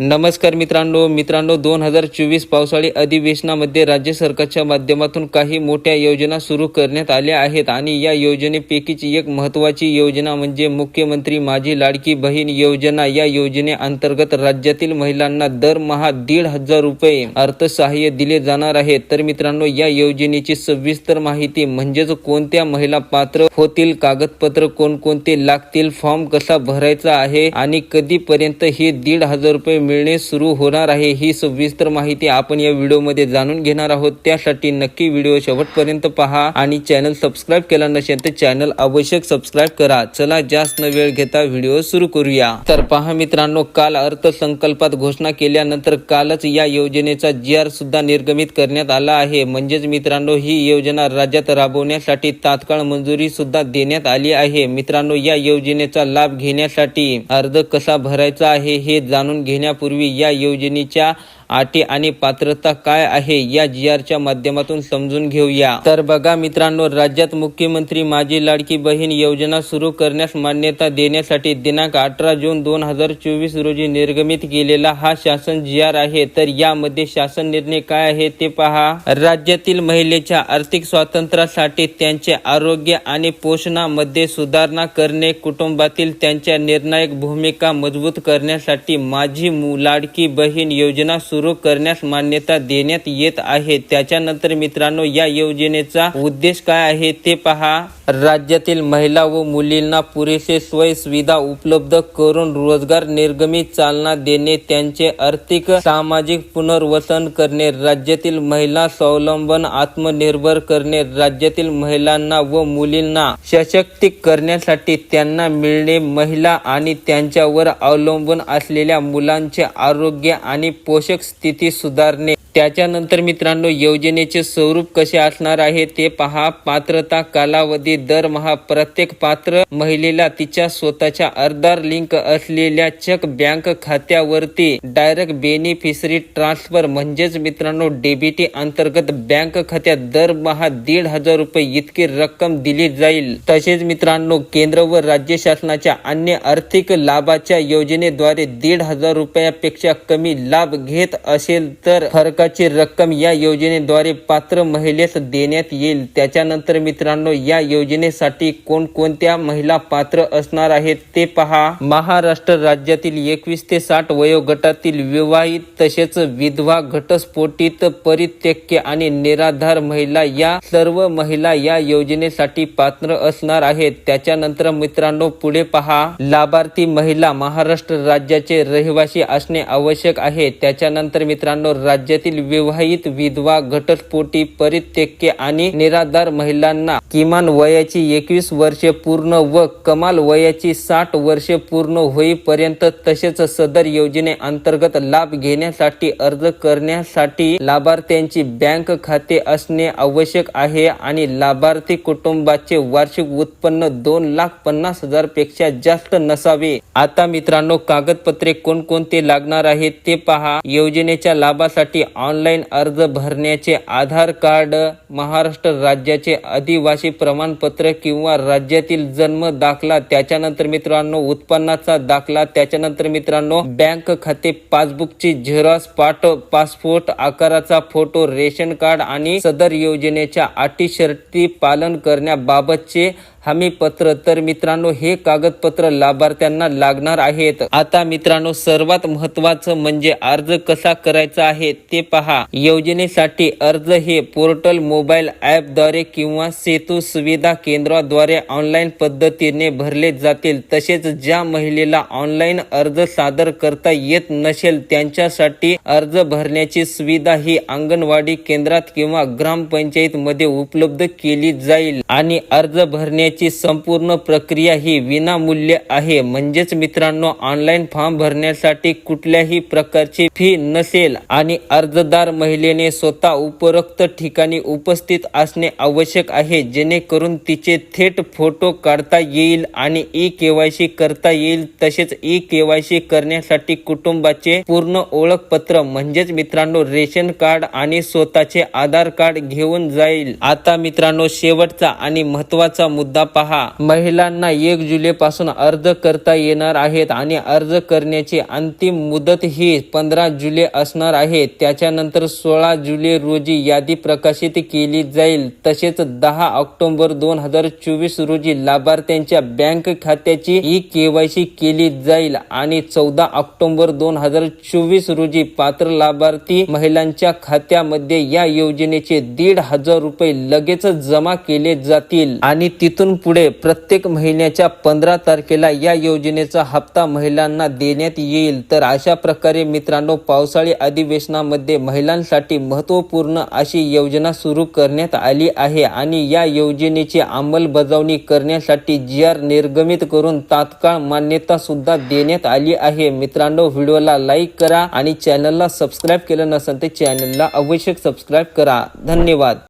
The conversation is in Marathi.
नमस्कार मित्रांनो. मित्रांनो दोन हजार चोवीस पावसाळी अधिवेशनामध्ये राज्य सरकारच्या माध्यमातून काही मोठ्या योजना सुरू करण्यात आल्या आहेत आणि या योजनेपैकीच एक महत्त्वाची योजना म्हणजे मुख्यमंत्री माझी लाडकी बहीण योजना. या योजनेअंतर्गत राज्यातील महिलांना दरमहा दीड हजार रुपये अर्थसहाय्य दिले जाणार आहे तर मित्रांनो या योजनेची सविस्तर माहिती म्हणजेच कोणत्या महिला पात्र होतील कागदपत्र कोणकोणते लागतील फॉर्म कसा भरायचा आहे आणि कधीपर्यंत हे दीड हजार रुपये मिळणे सुरू होणार आहे ही सविस्तर माहिती आपण या व्हिडिओमध्ये जाणून घेणार आहोत. त्यासाठी नक्की व्हिडिओ शेवटपर्यंत पहा आणि चॅनल सबस्क्राईब केला नसेल तर चॅनल आवश्यक सबस्क्राईब करा. चला जास्त न वेळ घेता व्हिडिओ सुरू करूया. तर पहा मित्रांनो काल अर्थसंकल्पात घोषणा केल्यानंतर कालच या योजनेचा जी आर सुद्धा निर्गमित करण्यात आला आहे. म्हणजेच मित्रांनो ही योजना राज्यात राबवण्यासाठी तात्काळ मंजुरी सुद्धा देण्यात आली आहे. मित्रांनो या योजनेचा लाभ घेण्यासाठी अर्ज कसा भरायचा आहे हे जाणून घेण्या घेण्यापूर्वी या योजनेच्या अटी आणि पात्रता काय आहे या जी आरच्या माध्यमातून समजून घेऊया. तर बघा मित्रांनो राज्यात मुख्यमंत्री माझी लाडकी बहीण योजना सुरू करण्यास मान्यता देण्यासाठी दिनांक अठरा जून दोन हजार चोवीस रोजी निर्गमित केलेला हा शासन जी आर आहे. तर यामध्ये शासन निर्णय काय आहे ते पहा. राज्यातील महिलेच्या आर्थिक स्वातंत्र्यासाठी त्यांचे आरोग्य आणि पोषणामध्ये सुधारणा करणे कुटुंबातील त्यांच्या निर्णायक भूमिका मजबूत करण्यासाठी माझी लाडकी बहीण योजना सुरू करण्यास मान्यता देण्यात येत आहे. त्याच्यानंतर मित्रांनो या योजनेचा उद्देश काय आहे ते पहा. राज्यातील महिला व मुलींना पुरेसे सोयी सुविधा उपलब्ध करून रोजगार निर्गमित चालना देणे त्यांचे आर्थिक सामाजिक पुनर्वसन करणे राज्यातील महिला स्वावलंबन आत्मनिर्भर करणे राज्यातील महिलांना व मुलींना सशक्तिक करण्यासाठी त्यांना मिळणे महिला आणि त्यांच्यावर अवलंबून असलेल्या मुलांचे आरोग्य आणि पोषक स्थिती सुधारणे त्याच्यानंतर मित्रांनो योजनेचे स्वरूप कसे असणार आहे ते पहा. पात्रता कालावधी दरमहा प्रत्येक पात्र महिलेला तिच्या स्वतःच्या अर्धार लिंक असलेल्या चेक बँक खात्यावरती डायरेक्ट बेनिफिशरी ट्रान्सफर. म्हणजेच मित्रांनो डेबिटी अंतर्गत बँक खात्यात दरमहा दीड हजार रुपये इतकी रक्कम दिली जाईल. तसेच मित्रांनो केंद्र व राज्य शासनाच्या अन्य आर्थिक लाभाच्या योजनेद्वारे दीड हजार रुपयापेक्षा कमी लाभ घेत असेल तर हक्काची रक्कम या योजनेद्वारे पात्र महिलेस देण्यात येईल. त्याच्यानंतर मित्रांनो या योजनेसाठी कोणकोणत्या महिला पात्र असणार आहेत ते पहा. महाराष्ट्र राज्यातील एकवीस ते साठ वयोगटातील विवाहित तसेच विधवा घटस्फोटित परित्यक्य आणि निराधार महिला या सर्व महिला या योजनेसाठी पात्र असणार आहेत. त्याच्यानंतर मित्रांनो पुढे पहा. लाभार्थी महिला महाराष्ट्र राज्याचे रहिवासी असणे आवश्यक आहे. त्याच्यानंतर मित्रांनो राज्यातील विवाहित विधवा घटस्फोटी परित्यक्य आणि निराधार महिलांना किमान वयाची एकवीस वर्षे पूर्ण व कमाल वयाची साठ वर्षे पूर्ण होईपर्यंत तसेच सदर योजनेअंतर्गत लाभ घेण्यासाठी अर्ज करण्यासाठी लाभार्थ्यांची बँक खाते असणे आवश्यक आहे आणि लाभार्थी कुटुंबाचे वार्षिक उत्पन्न दोन लाख पन्नास हजारपेक्षा जास्त नसावे. आता मित्रांनो कागदपत्रे कोणकोणते लागणार आहेत ते पहा. योजनेच्या लाभासाठी ऑनलाईन अर्ज भरण्याचे आधार कार्ड महाराष्ट्र राज्याचे आदिवासी प्रमाणपत्र किंवा राज्यातील जन्म दाखला त्याच्यानंतर मित्रांनो उत्पन्नाचा दाखला त्याच्यानंतर मित्रांनो बँक खाते पासबुकची झेरॉक्स पाठ पासपोर्ट आकाराचा फोटो रेशन कार्ड आणि सदर योजनेच्या अटी शर्ती पालन करण्याबाबतचे हमी पत्र. तर मित्रांनो हे कागदपत्र लाभार्थ्यांना लागणार आहेत. आता मित्रांनो सर्वात महत्वाचं म्हणजे अर्ज कसा करायचा आहे ते पहा. योजनेसाठी अर्ज हे पोर्टल मोबाईल ॲपद्वारे किंवा सेतू सुविधा केंद्राद्वारे ऑनलाईन पद्धतीने भरले जातील. तसेच ज्या महिलेला ऑनलाईन अर्ज सादर करता येत नसेल त्यांच्यासाठी अर्ज भरण्याची सुविधा ही अंगणवाडी केंद्रात किंवा ग्रामपंचायत मध्ये उपलब्ध केली जाईल. आणि अर्ज भरण्याची संपूर्ण प्रक्रिया ही विनामूल्य आहे. म्हणजेच मित्रांनो ऑनलाईन फॉर्म भरण्यासाठी कुठल्याही प्रकारची फी नसेल आणि अर्जदार महिलेने स्वतः उपरोक्त ठिकाणी उपस्थित असणे आवश्यक आहे. जेणेकरून तिचे थेट फोटो काढता येईल आणि ई केवायसी करता येईल. तसेच ई केवायसी करण्यासाठी कुटुंबाचे पूर्ण ओळखपत्र म्हणजेच मित्रांनो रेशन कार्ड आणि स्वतःचे आधार कार्ड घेऊन जाईल. आता मित्रांनो शेवटचा आणि महत्त्वाचा मुद्दा पहा महिलांना एक जुलै पासून अर्ज करता येणार आहेत आणि अर्ज करण्याची अंतिम मुदत ही पंधरा जुलै असणार आहे. त्याच्यानंतर सोळा जुलै रोजी यादी प्रकाशित केली जाईल. तसेच दहा ऑक्टोबर दोन हजार चोवीस रोजी लाभार्थ्यांच्या बँक खात्याची ई केवायसी केली जाईल आणि चौदा ऑक्टोबर दोन हजार चोवीस रोजी पात्र लाभार्थी महिलांच्या खात्यामध्ये या योजनेचे दीड हजार रुपये लगेच जमा केले जातील. आणि तिथून पुढे प्रत्येक महिन्याच्या पंधरा तारखेला या योजनेचा हप्ता महिलांना देण्यात येईल. तर अशा प्रकारे मित्रांनो पावसाळी अधिवेशनामध्ये महिलांसाठी महत्त्वपूर्ण अशी योजना सुरू करण्यात आली आहे आणि या योजनेची अंमलबजावणी करण्यासाठी जी आर निर्गमित करून तात्काळ मान्यता सुद्धा देण्यात आली आहे. मित्रांनो व्हिडिओला लाईक करा आणि चॅनलला सबस्क्राईब केलं नसेल तर चॅनलला आवश्यक सबस्क्राईब करा. धन्यवाद.